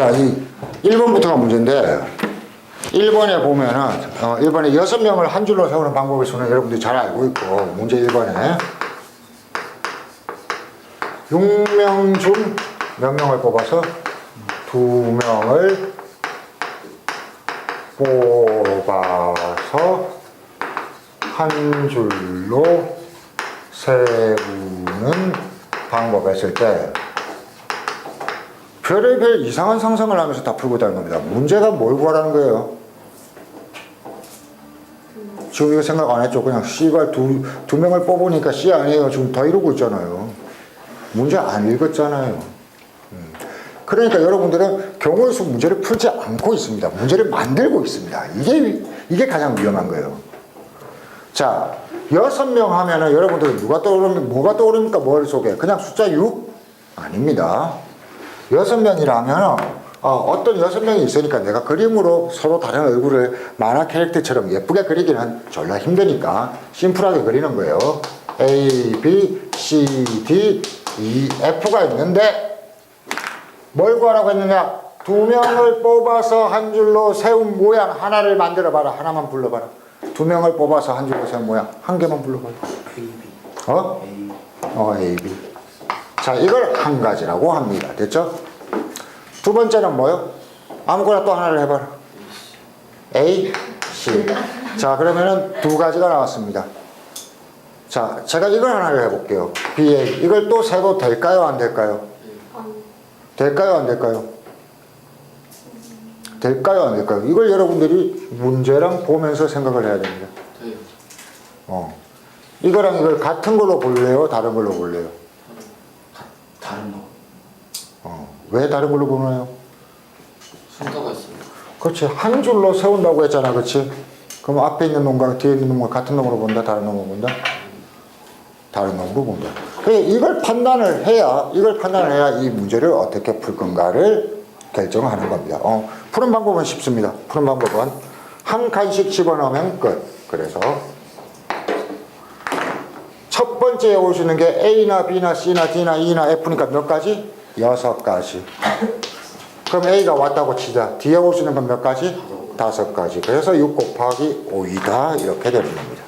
자, 이 1번부터가 문제인데 1번에 보면은 어, 1번에 6명을 한 줄로 세우는 방법의 수는 여러분들이 잘 알고 있고 문제 1번에. 6명 중 몇 명을 뽑아서 2명을 뽑아서 한 줄로 세우는 방법 했을 때 별의별 이상한 상상을 하면서 다 풀고 있다는 겁니다. 문제가 뭘 구하라는 거예요? 지금 이거 생각 안 했죠? 그냥 C가 두, 두 명을 뽑으니까 C 아니에요. 지금 더 이러고 있잖아요. 문제 안 읽었잖아요. 음. 그러니까 여러분들은 경우의 수 문제를 풀지 않고 있습니다. 문제를 만들고 있습니다. 이게, 이게 가장 위험한 거예요. 자, 여섯 명 하면은 여러분들 누가 떠오르면, 뭐가 떠오릅니까? 머릿속에. 그냥 숫자 6? 아닙니다. 여섯 명이라면, 어, 떤 여섯 명이 있으니까 내가 그림으로 서로 다른 얼굴을 만화 캐릭터처럼 예쁘게 그리기는 졸라 힘드니까 심플하게 그리는 거예요. A, B, C, D, E, F가 있는데 뭘 구하라고 했느냐? 두 명을 뽑아서 한 줄로 세운 모양 하나를 만들어 봐라. 하나만 불러봐라. 두 명을 뽑아서 한 줄로 세운 모양 한 개만 불러봐라. A, B, 어? A, 어, A, B. 자, 이걸 한 가지라고 합니다. 됐죠? 두 번째는 뭐요? 아무거나 또 하나를 해봐라. A, C. 자, 그러면은 두 가지가 나왔습니다. 자, 제가 이걸 하나를 해볼게요. B, A. 이걸 또 세도 될까요? 안 될까요? 될까요? 안 될까요? 될까요? 안 될까요? 이걸 여러분들이 문제랑 보면서 생각을 해야 됩니다. 돼요. 어. 이거랑 이걸 같은 걸로 볼래요? 다른 걸로 볼래요? 다른 거. 어. 왜 다른 걸로 보나요? 순서가 있어요. 그렇지. 한 줄로 세운다고 했잖아. 그렇지? 그럼 앞에 있는 놈과 뒤에 있는 놈과 같은 놈으로 본다? 다른 놈으로 본다? 다른 놈으로 본다. 이걸 판단을 해야, 이걸 판단을 해야 이 문제를 어떻게 풀 건가를 결정하는 겁니다. 어, 푸는 방법은 쉽습니다. 푸는 방법은 한 칸씩 집어넣으면 끝. 그래서 첫 번째에 올수 있는 게 A나 B나 C나 D나 E나 F니까 몇 가지? 여섯 가지. 그럼 A가 왔다고 치자. 뒤에 올수 있는 건 몇 가지? 다섯 가지. 그래서 6 곱하기 5이다. 이렇게 되는 겁니다.